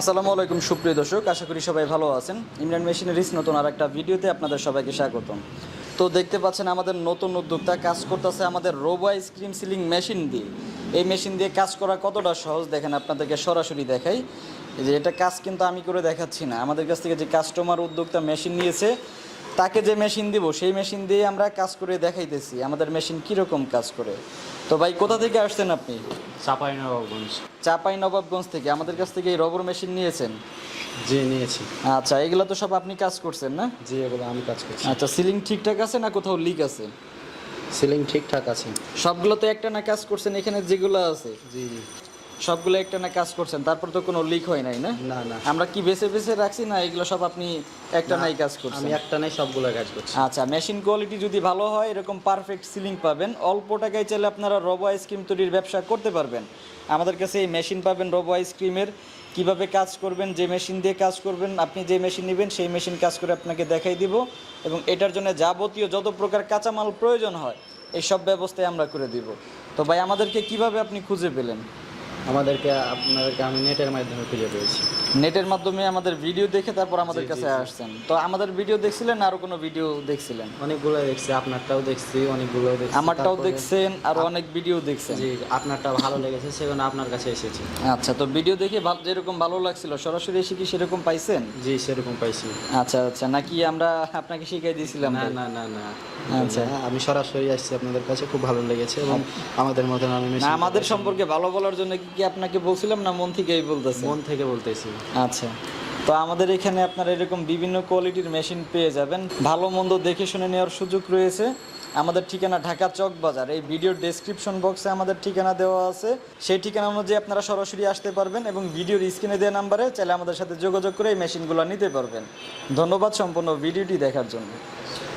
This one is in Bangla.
আসসালামু আলাইকুম, সুপ্রিয় দর্শক। আশা করি সবাই ভালো আছেন। ইমরান মেশিনারিস নতুন আর একটা ভিডিওতে আপনাদের সবাইকে স্বাগতম। তো দেখতে পাচ্ছেন, আমাদের নতুন উদ্যোক্তা কাজ করতেছে আমাদের রোবো আইসক্রিম সিলিং মেশিন দিয়ে। এই মেশিন দিয়ে কাজ করা কতটা সহজ, দেখেন আপনাদেরকে সরাসরি দেখাই। যে, এটা কাজ কিন্তু আমি করে দেখাচ্ছি না। আমাদের কাছ থেকে যে কাস্টমার উদ্যোক্তা মেশিন নিয়েছে তাকে যে মেশিন দিব সেই মেশিন দিয়ে আমরা কাজ করে দেখাইতেছি আমাদের মেশিন কীরকম কাজ করে। তো ভাই কোথা থেকে আসছেন আপনি? চাপাই নবাবগঞ্জ চাপাই নবাবগঞ্জ থেকে। আমাদের কাছ থেকে এই রবর মেশিন নিয়েছেন? জি নিয়েছি। আচ্ছা এগুলো তো সব আপনি কাজ করছেন না? জি এগুলো আমি কাজ করছি। আচ্ছা সিলিং ঠিকঠাক আছে না কোথাও লিক আছে? সিলিং ঠিকঠাক আছে। সবগুলো তো একটা না কাজ করছেন এখানে যেগুলো আছে? জি জি। সবগুলো একটা না কাজ করছেন তারপর তো কোনো লিক হয় নাই না? না না। আমরা কি বেছে বেছে রাখছি না এগুলো সব আপনি একটা নাই কাজ করছেন? আমি একটা নাই সবগুলো কাজ করছি। আচ্ছা মেশিন কোয়ালিটি যদি ভালো হয় এরকম পারফেক্ট সিলিং পাবেন অল্প টাকায় চাইলে আপনারা রবো আইসক্রিম তৈরির ব্যবসা করতে পারবেন। আমাদের কাছে এই মেশিন পাবেন রবো আইসক্রিমের কীভাবে কাজ করবেন যে মেশিন দিয়ে কাজ করবেন আপনি যে মেশিন নেবেন সেই মেশিন কাজ করে আপনাকে দেখাই দিব এবং এটার জন্য যাবতীয় যত প্রকার কাঁচামাল প্রয়োজন হয় এই সব ব্যবস্থায় আমরা করে দিব। তো ভাই আমাদেরকে কীভাবে আপনি খুঁজে পেলেন? আমাদেরকে আপনাদেরকে আমি নেটের মাধ্যমে খুঁজে পেয়েছি। নেটের মাধ্যমে আমাদের ভিডিও দেখে তারপর আমাদের কাছে আসছেন। তো আমাদের ভিডিও দেখছিলেন আরও কোনো ভিডিও দেখছিলেন? অনেকগুলো দেখছি আপনারটাও দেখছি অনেকগুলো দেখছি। আমারটাও দেখছেন আর অনেক ভিডিও দেখছেন। জি আপনারটা ভালো লেগেছে সেজন্য আপনার কাছে এসেছি। আচ্ছা তো ভিডিও দেখে ভালো যেরকম ভালো লাগছিল সরাসরি এসে কি সেরকম পাইছেন? জি সেরকম পাইছি। আচ্ছা আচ্ছা নাকি আমরা আপনাকে শিখাই দিয়েছিলাম না না না না। আচ্ছা। আমি সরাসরি আসছি আপনাদের কাছে খুব ভালো লেগেছে এবং আমাদের মতন আমি আমাদের সম্পর্কে ভালো বলার জন্য কি আপনাকে বলছিলাম না? মন থেকেই বলতেছেন? মন থেকে বলতেছি। আচ্ছা। তো আমাদের এখানে আপনারা এরকম বিভিন্ন কোয়ালিটির মেশিন পেয়ে যাবেন। ভালো মন্দ দেখে শুনে নেওয়ার সুযোগ রয়েছে। আমাদের ঠিকানা ঢাকা চক বাজার। এই ভিডিওর ডেসক্রিপশন বক্সে আমাদের ঠিকানা দেওয়া আছে। সেই ঠিকানা অনুযায়ী আপনারা সরাসরি আসতে পারবেন এবং ভিডিওর স্ক্রিনে দেওয়া নাম্বারে চাইলে আমাদের সাথে যোগাযোগ করে এই মেশিনগুলো নিতে পারবেন। ধন্যবাদ সম্পূর্ণ ভিডিওটি দেখার জন্য।